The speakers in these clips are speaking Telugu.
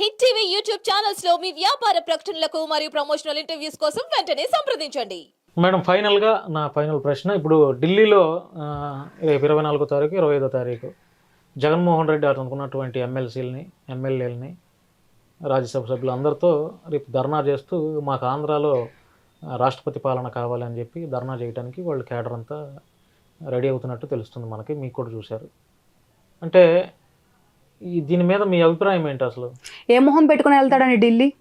హిట్ టీవీ యూట్యూబ్ ఛానల్స్లో మీ వ్యాపార ప్రకటనలకు మరియు ప్రమోషనల్ ఇంటర్వ్యూస్ కోసం వెంటనే సంప్రదించండి. మేడం ఫైనల్గా నా ఫైనల్ ప్రశ్న. ఇప్పుడు ఢిల్లీలో రేపు ఇరవై నాలుగో తారీఖు ఇరవై ఐదో తారీఖు జగన్మోహన్ రెడ్డి అనుకున్నటువంటి ఎమ్మెల్సీలని ఎమ్మెల్యేలని రాజ్యసభ సభ్యులు అందరితో రేపు ధర్నా చేస్తూ మాకు ఆంధ్రాలో రాష్ట్రపతి పాలన కావాలని చెప్పి ధర్నా చేయడానికి వాళ్ళు కేడర్ అంతా రెడీ అవుతున్నట్టు తెలుస్తుంది మనకి. మీకు కూడా చూశారు. అంటే ఈ దీని మీద మీ అభిప్రాయం ఏంటి అసలు? ఏ మొహం పెట్టుకుని వెళ్తాడని ఢిల్లీ?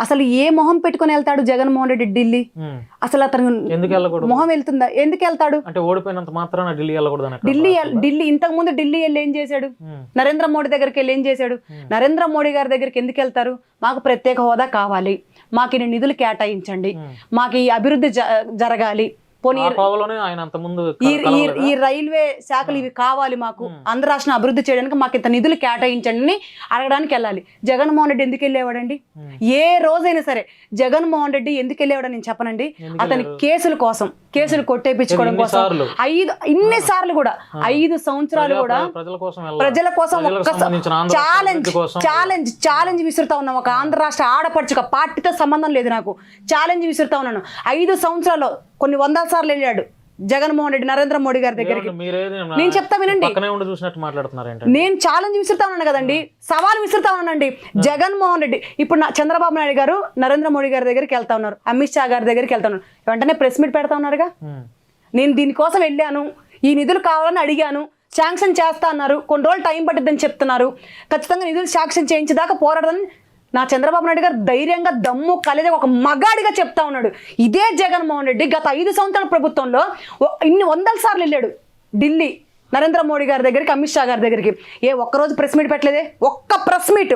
అసలు ఏ మొహం పెట్టుకుని వెళ్తాడు జగన్మోహన్ రెడ్డి ఢిల్లీ. అసలు అతను ఎందుకు వెళ్ళకూడదు? మొహం వెళ్తుందా? ఎందుకు వెళ్తాడు? అంటే ఓడిపోయినంత మాత్రాన ఢిల్లీ వెళ్ళకూడదు ఢిల్లీ ఢిల్లీ ఇంతకు ముందు ఢిల్లీ వెళ్ళి ఏం చేశాడు? నరేంద్ర మోడీ దగ్గరికి వెళ్ళి ఏం చేశాడు? నరేంద్ర మోడీ గారి దగ్గరికి ఎందుకు వెళ్తారు? మాకు ప్రత్యేక హోదా కావాలి. మాకు నిధులు కేటాయించండి. మాకు ఈ అభివృద్ధి జ- జరగాలి. పోనీ ఈ రైల్వే శాఖలు ఇవి కావాలి మాకు. ఆంధ్ర రాష్ట్రం అభివృద్ధి చేయడానికి మాకు ఇంత నిధులు కేటాయించండి అని అడగడానికి వెళ్ళాలి. జగన్మోహన్ రెడ్డి ఎందుకు వెళ్ళేవాడండి? ఏ రోజైనా సరే జగన్మోహన్ రెడ్డి ఎందుకు వెళ్ళేవాడని నేను చెప్పనండి. అతని కేసుల కోసం కేసులు కొట్టేపించుకోవడం కోసం? ఐదు ఇన్ని సార్లు కూడా ఐదు సంవత్సరాలు కూడా ప్రజల కోసం ఛాలెంజ్ ఛాలెంజ్ ఛాలెంజ్ విసురుతా ఉన్నాం. ఒక ఆంధ్ర రాష్ట్ర ఆడపడుచుక పార్టీతో సంబంధం లేదు నాకు. ఛాలెంజ్ విసురుతా ఉన్నాను. ఐదు సంవత్సరాలు కొన్ని వందల సార్లు వెళ్ళాడు జగన్మోహన్ రెడ్డి నరేంద్ర మోడీ గారి దగ్గరికి. నేను చెప్తా వినండి. నేను ఛాలెంజ్ విసురుతా ఉన్నాను కదండి. సవాల్ విసురుతా ఉన్నానండి. జగన్మోహన్ రెడ్డి ఇప్పుడు నా చంద్రబాబు నాయుడు గారు నరేంద్ర మోడీ గారి దగ్గరికి వెళ్తా ఉన్నారు. అమిత్ షా గారి దగ్గరికి వెళ్తా ఉన్నారు. వెంటనే ప్రెస్ మీట్ పెడతా ఉన్నారుగా. నేను దీనికోసం వెళ్ళాను. ఈ నిధులు కావాలని అడిగాను. శాంక్షన్ చేస్తా అన్నారు. కొన్ని రోజులు టైం పట్టిద్దని చెప్తున్నారు. ఖచ్చితంగా నిధులు శాంక్షన్ చేయించేదాకా పోరాడదని నా చంద్రబాబు నాయుడు గారు ధైర్యంగా దమ్ము కలిది ఒక మగాడిగా చెప్తా ఉన్నాడు. ఇదే జగన్మోహన్ రెడ్డి గత ఐదు సంవత్సరాల ప్రభుత్వంలో ఇన్ని వందల సార్లు వెళ్ళాడు. ఢిల్లీ నరేంద్ర మోడీ గారి దగ్గరికి అమిత్ షా గారి దగ్గరికి. ఏ ఒక్కరోజు ప్రెస్ మీట్ పెట్టలేదే? ఒక్క ప్రెస్ మీట్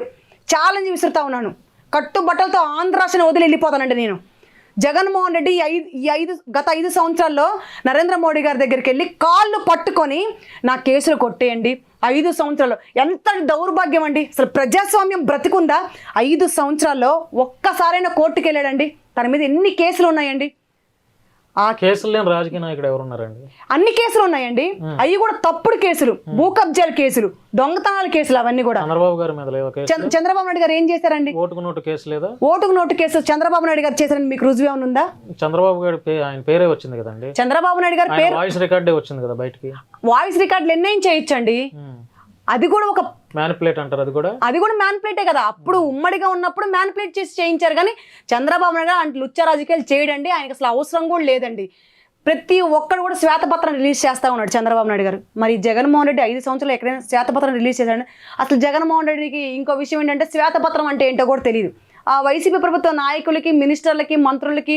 ఛాలెంజ్ విసురుతా ఉన్నాను. కట్టుబట్టలతో ఆంధ్ర వదిలి వెళ్ళిపోతానండి నేను. జగన్మోహన్ రెడ్డి ఈ ఐదు ఐదు గత ఐదు సంవత్సరాల్లో నరేంద్ర మోడీ గారి దగ్గరికి వెళ్ళి కాళ్ళు పట్టుకొని నా కేసులు కొట్టేయండి. ఐదు సంవత్సరాలు. ఎంత దౌర్భాగ్యం అండి. అసలు ప్రజాస్వామ్యం బ్రతికుందా? ఐదు సంవత్సరాల్లో ఒక్కసారైనా కోర్టుకు వెళ్ళాడండి తన మీద ఎన్ని కేసులు ఉన్నాయండి? ఆ కేసులు లేని రాజకీయ నాయకుడు ఎవరున్నారండి? అన్ని కేసులు ఉన్నాయండి. అవి కూడా తప్పుడు కేసులు భూ కబ్జాల కేసులు దొంగతనాల కేసులు అవన్నీ కూడా. చంద్రబాబు గారి మీద లేవా కేసు చంద్ర- చంద్రబాబు నాయుడు గారు ఏం చేశారండి? ఓటుకు నోటు కేసు లేదా? ఓటుకు నోటు కేసు చంద్రబాబు నాయుడు గారు చేశారని మీకు రుజువు ఏమైనా ఉందా? చంద్రబాబు గారి పే- ఆయన పేరే వచ్చింది కదండి. చంద్రబాబు నాయుడు గారి ఆయన పేరు వాయిస్ రికార్డే వచ్చింది కదా బయటికి. వాయిస్ రికార్డులు ఎన్నేం చేయొచ్చండి. అది కూడా ఒక మ్యానిపులేట్ అంటారు అది కూడా? అది కూడా మ్యాన్ప్లేటే కదా. అప్పుడు ఉమ్మడిగా ఉన్నప్పుడు మ్యాన్ప్లేట్ చేసి చేయించారు. కానీ చంద్రబాబు నాయుడు అంటే లుచ్చ రాజకీయాలు చేయడండి ఆయనకి అసలు అవసరం కూడా లేదండి. ప్రతి ఒక్కడు కూడా శ్వేతపత్రం రిలీజ్ చేస్తా ఉన్నాడు చంద్రబాబు నాయుడు గారు. మరి జగన్మోహన్ రెడ్డి ఐదు సంవత్సరాలు ఎక్కడైనా శ్వేతపత్రం రిలీజ్ చేశాడు అసలు జగన్మోహన్ రెడ్డికి ఇంకో విషయం ఏంటంటే శ్వేతపత్రం అంటే ఏంటో కూడా తెలియదు ఆ వైసీపీ ప్రభుత్వ నాయకులకి మినిస్టర్లకి మంత్రులకి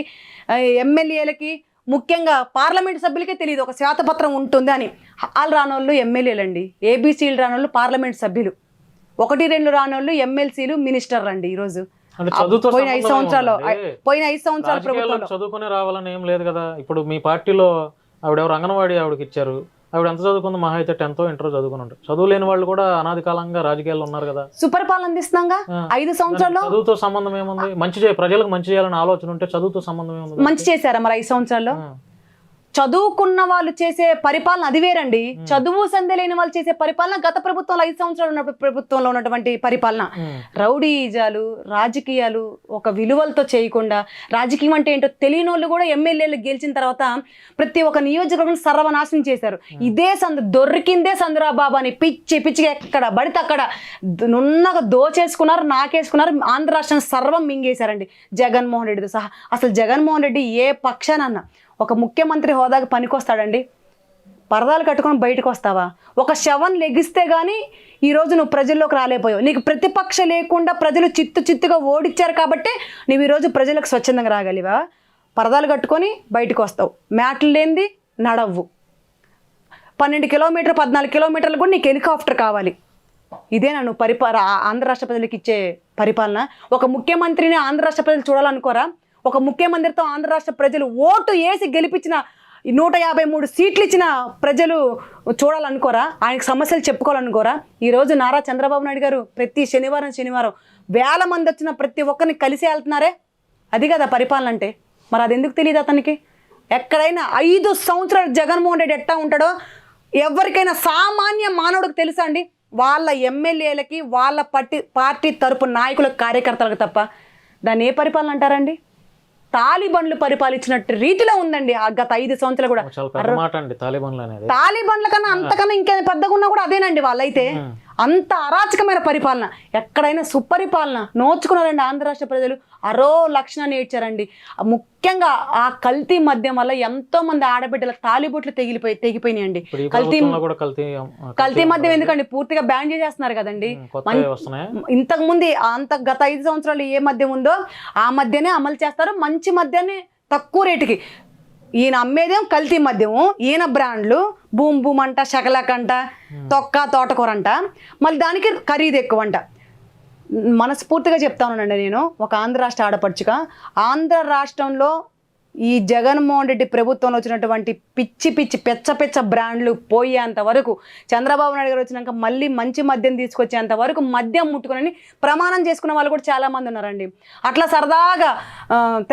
ఎమ్మెల్యేలకి ముఖ్యంగా పార్లమెంట్ సభ్యులకే తెలియదు ఒక శ్వేతపత్రం ఉంటుంది అని. వాళ్ళు రానోళ్ళు ఎమ్మెల్యేలండి ఏబీసీలు రానోళ్ళు పార్లమెంట్ సభ్యులు. ఒకటి రెండు రానోళ్ళు ఎమ్మెల్సీలు మినిస్టర్లు అండి ఈరోజు పోయిన ఐదు సంవత్సరాలు? పోయిన ఐదు సంవత్సరాల ప్రభుత్వంలో. చదువుకునే రావాలని ఏం లేదు కదా. ఇప్పుడు మీ పార్టీలో ఆవిడ ఎవరు అంగన్వాడీ ఆవిడకి ఇచ్చారు ఆవిడ ఎంత చదువుకుంది? మహా అయితే టెన్త్ ఇంటర్ చదువుకుని ఉంటారు చదువు లేని వాళ్ళు కూడా అనాది కాలంగా రాజకీయాల్లో ఉన్నారు కదా. సుపరిపాలన అందిస్తున్నాగా? ఆ. ఐదు సంవత్సరాల్లో? చదువుతో సంబంధం ఏముంది? మంచి ప్రజలకు మంచి చేయాలని ఆలోచన ఉంటే చదువుతో సంబంధం ఏముంది? మంచి చేశారా మరి ఐదు సంవత్సరాల్లో. చదువుకున్న వాళ్ళు చేసే పరిపాలన అది వేరండి. చదువు సంధ్య లేని వాళ్ళు చేసే పరిపాలన గత ప్రభుత్వంలో ఐదు సంవత్సరాలు ఉన్న ప్రభుత్వంలో ఉన్నటువంటి పరిపాలన. రౌడీజాలు రాజకీయాలు ఒక విలువలతో చేయకుండా రాజకీయం అంటే ఏంటో తెలియని వాళ్ళు కూడా ఎమ్మెల్యేలు గెలిచిన తర్వాత ప్రతి ఒక్క నియోజకవర్గం సర్వనాశనం చేశారు. ఇదే సందు దొరికిందే సందురా బాబా అని పిచ్చి పిచ్చిగా ఎక్కడ పడితే అక్కడ నున్నగా దోచేసుకున్నారు నాకేసుకున్నారు ఆంధ్ర రాష్ట్రాన్ని సర్వం మింగేశారండి. జగన్మోహన్ రెడ్డితో సహా. అసలు జగన్మోహన్ రెడ్డి ఏ పక్షానన్న ఒక ముఖ్యమంత్రి హోదాకి పనికొస్తాడండి. పరదాలు కట్టుకొని బయటకు వస్తావా ఒక శవం లెగిస్తే కానీ ఈరోజు నువ్వు ప్రజల్లోకి రాలేకపోయావు. నీకు ప్రతిపక్ష లేకుండా ప్రజలు చిత్తు చిత్తుగా ఓడిచ్చారు కాబట్టి నువ్వు ఈరోజు ప్రజలకు స్వచ్ఛందంగా రాగలివా? పరదాలు కట్టుకొని బయటకు వస్తావు మ్యాట్లు లేనిది నడవ్వు. పన్నెండు కిలోమీటర్ పద్నాలుగు కిలోమీటర్లు కూడా నీకు హెలికాప్టర్ కావాలి. ఇదే నన్ను పరిపాల ఆంధ్ర రాష్ట్ర ప్రజలకు ఇచ్చే పరిపాలన? ఒక ముఖ్యమంత్రిని ఆంధ్ర రాష్ట్ర ప్రజలు చూడాలనుకోరా? ఒక ముఖ్యమంత్రితో ఆంధ్ర రాష్ట్ర ప్రజలు ఓటు వేసి గెలిపించిన నూట యాభై మూడు సీట్లు ఇచ్చిన ప్రజలు చూడాలనుకోరా? ఆయనకు సమస్యలు చెప్పుకోవాలనుకోరా? ఈరోజు నారా చంద్రబాబు నాయుడు గారు ప్రతి శనివారం శనివారం వేల మంది వచ్చిన ప్రతి ఒక్కరిని కలిసి వెళ్తున్నారే? అది కదా పరిపాలన అంటే. మరి అది ఎందుకు తెలియదు అతనికి? ఎక్కడైనా ఐదు సంవత్సరాలు జగన్మోహన్ రెడ్డి ఎట్టా ఉంటాడో? ఎవరికైనా సామాన్య మానవుడికి తెలుసా అండి? వాళ్ళ ఎమ్మెల్యేలకి వాళ్ళ పట్టి పార్టీ తరపు నాయకుల కార్యకర్తలకు తప్ప. దాన్ని ఏ పరిపాలన అంటారండి? తాలిబన్లు పరిపాలించినట్టు రీతిలో ఉందండి ఆ గత ఐదు సంవత్సరాలు కూడా. తాలిబన్ల కన్నా అంతకన్నా ఇంకేం పెద్దగా ఉన్నా కూడా అదేనండి వాళ్ళైతే. అంత అరాచకమైన పరిపాలన. ఎక్కడైనా సుపరిపాలన. నోచుకున్నారండి ఆంధ్ర రాష్ట్ర ప్రజలు. అరో లక్షణాన్ని ఏడ్చారండి. ఆ ముఖ్యంగా ఆ కల్తీ మద్యం వల్ల ఎంతో మంది ఆడబిడ్డల తాలిబొట్లు తెగిలిపోయి తెగిపోయినాయండి. ఇప్పుడు ఈ కల్తీ కల్తీ మద్యం ఎందుకండి? పూర్తిగా బ్యాన్ చేసేస్తున్నారు కదండి. ఇంతకు ముందు అంత గత ఐదు సంవత్సరాలు ఏ మద్యం ఉందో ఆ మద్యనే అమలు చేస్తారు. మంచి మద్యాన్ని తక్కువ రేటుకి. ఈయన అమ్మేదేం కల్తీ మద్యము. ఈయన బ్రాండ్లు బూమ్ బూమ్ అంట శకలకంట తొక్క తోటకూర అంట. మళ్ళీ దానికి ఖరీదు ఎక్కువ అంట మనస్ఫూర్తిగా చెప్తానండి నేను. ఒక ఆంధ్ర రాష్ట్ర ఆడపడుచుగా. ఆంధ్ర రాష్ట్రంలో ఈ జగన్మోహన్ రెడ్డి ప్రభుత్వంలో వచ్చినటువంటి పిచ్చి పిచ్చి పెచ్చ పెచ్చ బ్రాండ్లు పోయేంత వరకు చంద్రబాబు నాయుడు గారు వచ్చినాక మళ్ళీ మంచి మద్యం తీసుకొచ్చేంత వరకు మద్యం ముట్టుకుని ప్రమాణం చేసుకున్న వాళ్ళు కూడా చాలా మంది ఉన్నారండి. అట్లా సరదాగా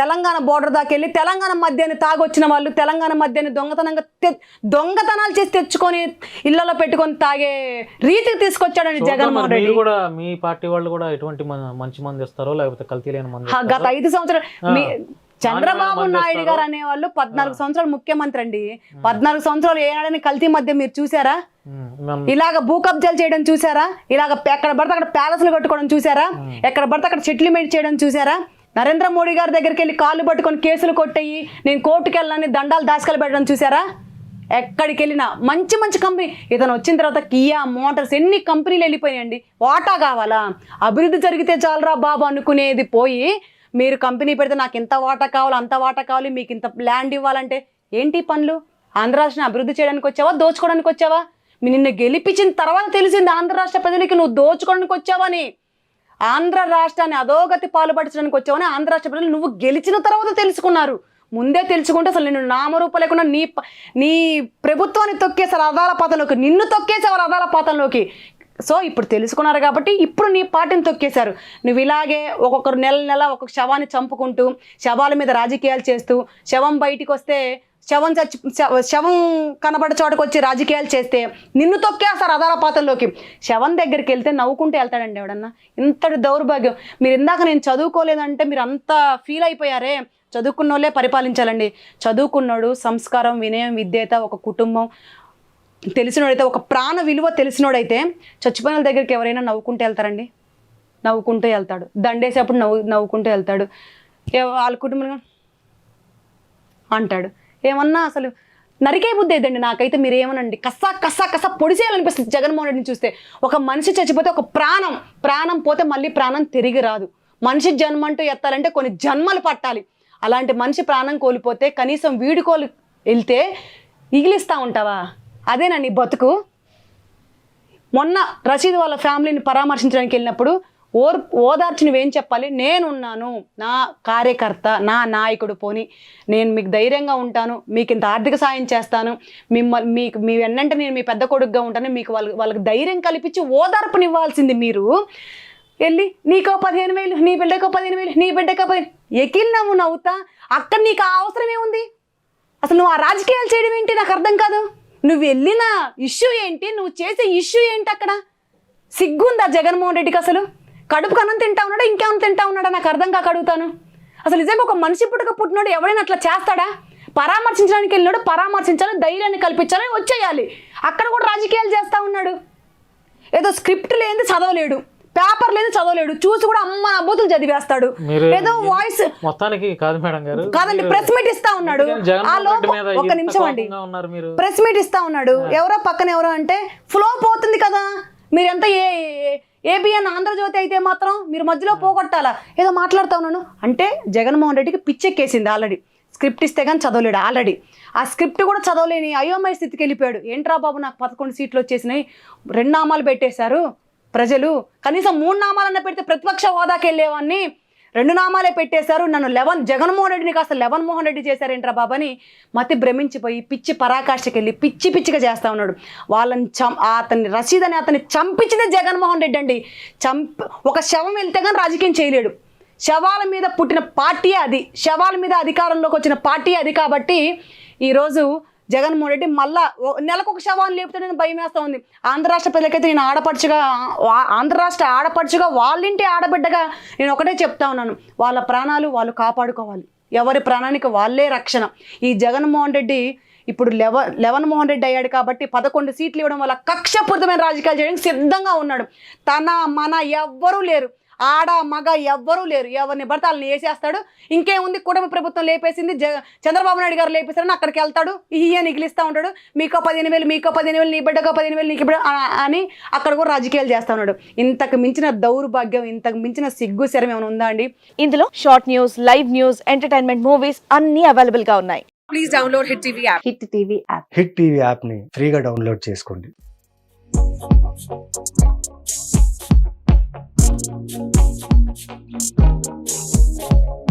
తెలంగాణ బోర్డర్ దాకా వెళ్ళి తెలంగాణ మద్యాన్ని తాగొచ్చిన వాళ్ళు తెలంగాణ మద్యాన్ని దొంగతనంగా దొంగతనాలు చేసి తెచ్చుకొని ఇళ్ళలో పెట్టుకొని తాగే రీతికి తీసుకొచ్చాడండి జగన్మోహన్ రెడ్డి. కూడా మీ పార్టీ వాళ్ళు కూడా ఎటువంటి మంచి మంది ఇస్తారో లేకపోతే కల్తీ లేని మంది గత ఐదు సంవత్సరాలు చంద్రబాబు నాయుడు గారు అనేవాళ్ళు పద్నాలుగు సంవత్సరాలు ముఖ్యమంత్రి అండి. పద్నాలుగు సంవత్సరాలు ఏనాడని కల్తీ మధ్య మీరు చూసారా ఇలాగ భూ కబ్జాలు చేయడం చూసారా ఇలాగ ఎక్కడ పడితే అక్కడ ప్యాలెస్లు కట్టుకోవడం చూసారా ఎక్కడ పడితే అక్కడ సెటిల్మెంట్ చేయడం చూసారా నరేంద్ర మోడీ గారి దగ్గరికి వెళ్ళి కాళ్ళు పట్టుకొని కేసులు కొట్టేయి నేను కోర్టుకి వెళ్ళాలని దండాలు దాసుకెళ్ళి పెట్టడం చూసారా ఎక్కడికి వెళ్ళినా మంచి మంచి కంపెనీ. ఇతను వచ్చిన తర్వాత కియా మోటార్స్ ఎన్ని కంపెనీలు వెళ్ళిపోయాయండి వాటా కావాలా? అభివృద్ధి జరిగితే చాలరా బాబు అనుకునేది పోయి మీరు కంపెనీ పెడితే నాకు ఇంత వాటా కావాలి అంత వాటా కావాలి మీకు ఇంత ల్యాండ్ ఇవ్వాలంటే ఏంటి పనులు? ఆంధ్ర రాష్ట్రం అభివృద్ధి చేయడానికి వచ్చావా? దోచుకోవడానికి వచ్చావా? మీ నిన్ను గెలిపించిన తర్వాత తెలిసింది ఆంధ్ర రాష్ట్ర ప్రజలకి నువ్వు దోచుకోవడానికి వచ్చావని. ఆంధ్ర రాష్ట్రాన్ని అధోగతి పాల్పడించడానికి వచ్చావని ఆంధ్ర రాష్ట్ర ప్రజలు నువ్వు గెలిచిన తర్వాత తెలుసుకున్నారు. ముందే తెలుసుకుంటే అసలు నిన్ను నామరూప లేకుండా నీ ప- నీ ప్రభుత్వాన్ని తొక్కేసారు అదాల పాతంలోకి నిన్ను తొక్కేసేవారు అదాల పాతంలోకి. సో ఇప్పుడు తెలుసుకున్నారు కాబట్టి ఇప్పుడు నీ పార్టీని తొక్కేశారు. నువ్వు ఇలాగే ఒక్కొక్కరు నెల నెల ఒక్కొక్క శవాన్ని చంపుకుంటూ శవాల మీద రాజకీయాలు చేస్తూ శవం బయటికి వస్తే శవం చచ్చి శవం కనబడే చోటకు వచ్చి రాజకీయాలు చేస్తే నిన్ను తొక్కేస్తారు అదాల పాత్రలోకి శవం దగ్గరికి వెళ్తే నవ్వుకుంటూ వెళ్తాడండి ఎవడన్నా? ఇంతటి దౌర్భాగ్యం. మీరు ఇందాక నేను చదువుకోలేదంటే మీరు అంత ఫీల్ అయిపోయారే. చదువుకున్న వాళ్ళే పరిపాలించాలండి. చదువుకున్నాడు సంస్కారం వినయం విద్యత ఒక కుటుంబం. తెలిసినోడైతే ఒక ప్రాణ విలువ తెలిసినోడైతే చచ్చిపోయిన వాళ్ళ దగ్గరికి ఎవరైనా నవ్వుకుంటూ వెళ్తారండి. నవ్వుకుంటూ వెళ్తాడు. దండేసేప్పుడు నవ్వు నవ్వుకుంటూ వెళ్తాడు. ఏ- వాళ్ళ కుటుంబం అంటాడు. ఏమన్నా అసలు నరికే బుద్ధి ఏదండి? నాకైతే మీరు ఏమనండి? కస్సా కస్సా కస్సా పొడిసేయాలనిపిస్తుంది జగన్మోహన్ రెడ్డిని చూస్తే ఒక మనిషి చచ్చిపోతే ఒక ప్రాణం ప్రాణం పోతే మళ్ళీ ప్రాణం తిరిగి రాదు. మనిషి జన్మ అంటూ ఎత్తాలంటే కొన్ని జన్మలు పట్టాలి. అలాంటి మనిషి ప్రాణం కోల్పోతే కనీసం వీడుకోలు వెళ్తే ఇగిలిస్తూ ఉంటావా? అదేనా నీ బతుకు? మొన్న రషీద్ వాళ్ళ ఫ్యామిలీని పరామర్శించడానికి వెళ్ళినప్పుడు ఓర్ ఓదార్చి నువ్వేం చెప్పాలి? నేనున్నాను. నా కార్యకర్త నా నాయకుడు పోని. నేను మీకు ధైర్యంగా ఉంటాను. మీకు ఇంత ఆర్థిక సాయం చేస్తాను. మిమ్మల్ని మీకు మీ వెన్నంటే నేను మీ పెద్ద కొడుకుగా ఉంటాను. మీకు వాళ్ళకి వాళ్ళకి ధైర్యం కల్పించి ఓదార్పునివ్వాల్సింది మీరు. వెళ్ళి నీకో పదిహేను వేలు నీ బిడ్డకో పదిహేను వేలు నీ బిడ్డకో పదిహేను ఎకిల్ నవ్వుతా. అక్కడ నీకు ఆ అవసరం ఏముంది అసలు నువ్వు ఆ రాజకీయాలు చేయడం ఏంటి? నాకు అర్థం కాదు. నువ్వు వెళ్ళిన ఇష్యూ ఏంటి? నువ్వు చేసే ఇష్యూ ఏంటి అక్కడ? సిగ్గుందా జగన్మోహన్ రెడ్డికి అసలు? కడుపు కన్నం తింటా ఉన్నాడా? ఇంకేమన్నా తింటా ఉన్నాడా? నాకు అర్థం కాక అడుగుతాను. అసలు నిజంగా ఒక మనిషి పుట్టుక పుట్టినోడు ఎవడైనా అట్లా చేస్తాడా? పరామర్శించడానికి వెళ్ళినాడు పరామర్శించాలి ధైర్యాన్ని కల్పించాలి వచ్చేయాలి. అక్కడ కూడా రాజకీయాలు చేస్తూ ఉన్నాడు. ఏదో స్క్రిప్ట్ లేనిది చదవలేడు. పేపర్ లేదు చదవలేడు. చూసి కూడా అమ్మ నా బూతులు చదివేస్తాడు. ఏదో వాయిస్ మొత్తానికి కాదు మేడం గారు. కాదండి ప్రెస్ మీట్ ఇస్తా ఉన్నాడు. ఆ లోపు ఒక నిమిషం అండి. ప్రెస్ మీట్ ఇస్తా ఉన్నాడు. ఎవరో పక్కన ఎవరో అంటే ఫ్లో పోతుంది కదా. మీరు ఎంత ఏ ఏబిఎన్ ఆంధ్రజ్యోతి అయితే మాత్రం మీరు మధ్యలో పోగొట్టాలా? ఏదో మాట్లాడుతా ఉన్నాను. అంటే జగన్మోహన్ రెడ్డికి పిచ్చెక్కేసింది ఆల్రెడీ. స్క్రిప్ట్ ఇస్తే కానీ చదవలేడు ఆల్రెడీ. ఆ స్క్రిప్ట్ కూడా చదవలేని అయోమయ స్థితికి వెళ్ళిపోయాడు. ఏంట్రా బాబు నాకు పదకొండు సీట్లు వచ్చేసినాయి. రెండు నామాలు పెట్టేశారు. ప్రజలు కనీసం మూడు నామాలన్న పెడితే ప్రతిపక్ష హోదాకి వెళ్ళేవాడిని రెండు నామాలే పెట్టేశారు. నన్ను లెవెన్ జగన్మోహన్ రెడ్డిని కాస్త లెవెన్ మోహన్ రెడ్డి చేశారేంట్రా బాబని? మతి భ్రమించిపోయి పిచ్చి పరాకాష్ఠకి వెళ్ళి పిచ్చి పిచ్చిగా చేస్తా ఉన్నాడు. వాళ్ళని చం అతని రసీద్ అని అతన్ని చంపించిందే జగన్మోహన్ రెడ్డి అండి. చంప ఒక శవం వెళ్తే కానీ రాజకీయం చేయలేడు. శవాల మీద పుట్టిన పార్టీ అది. శవాల మీద అధికారంలోకి వచ్చిన పార్టీ అది కాబట్టి ఈరోజు జగన్మోహన్ రెడ్డి మళ్ళా నెలకు ఒక శవాన్ని నేను భయం వేస్తా ఉంది. ఆంధ్ర రాష్ట్ర ప్రజలకైతే నేను ఆడపడుచుగా ఆంధ్ర రాష్ట్ర ఆడపడుచుగా వాళ్ళింటి ఆడబిడ్డగా నేను ఒకటే చెప్తా ఉన్నాను. వాళ్ళ ప్రాణాలు వాళ్ళు కాపాడుకోవాలి. ఎవరి ప్రాణానికి వాళ్ళే రక్షణ. ఈ జగన్మోహన్ రెడ్డి ఇప్పుడు లెవ లెవెన్ మోహన్ రెడ్డి అయ్యాడు కాబట్టి పదకొండు సీట్లు ఇవ్వడం వల్ల కక్షపూరితమైన రాజకీయాలు చేయడానికి సిద్ధంగా ఉన్నాడు. తన మన ఎవ్వరూ లేరు. ఆడ మగ ఎవ్వరూ లేరు. ఎవరిని పడితే వాళ్ళని వేసేస్తాడు. ఇంకేముంది? కూటమి ప్రభుత్వం లేపేసింది. జ చంద్రబాబు నాయుడు గారు లేపేస్తారని అక్కడికి వెళ్తాడు. ఇయ్య నిగిలిస్తూ ఉంటాడు. మీకో పదిహేను వేలు మీకో పదిహేను వేలు నీ బిడ్డకో పదిహేను వేలు నీకు బిడ్డ ఆ- అని అక్కడ కూడా రాజకీయాలు చేస్తూ ఉన్నాడు. ఇంతకు మించిన దౌర్భాగ్యం ఇంతకు మించిన సిగ్గు శరం ఏమైనా ఉందా అండి? ఇందులో short news live news entertainment movies అన్ని అవైలబుల్గా ఉన్నాయి. హిట్ టీవీ యాప్ని ఫ్రీగా డౌన్లోడ్ చేసుకోండి. Thank you.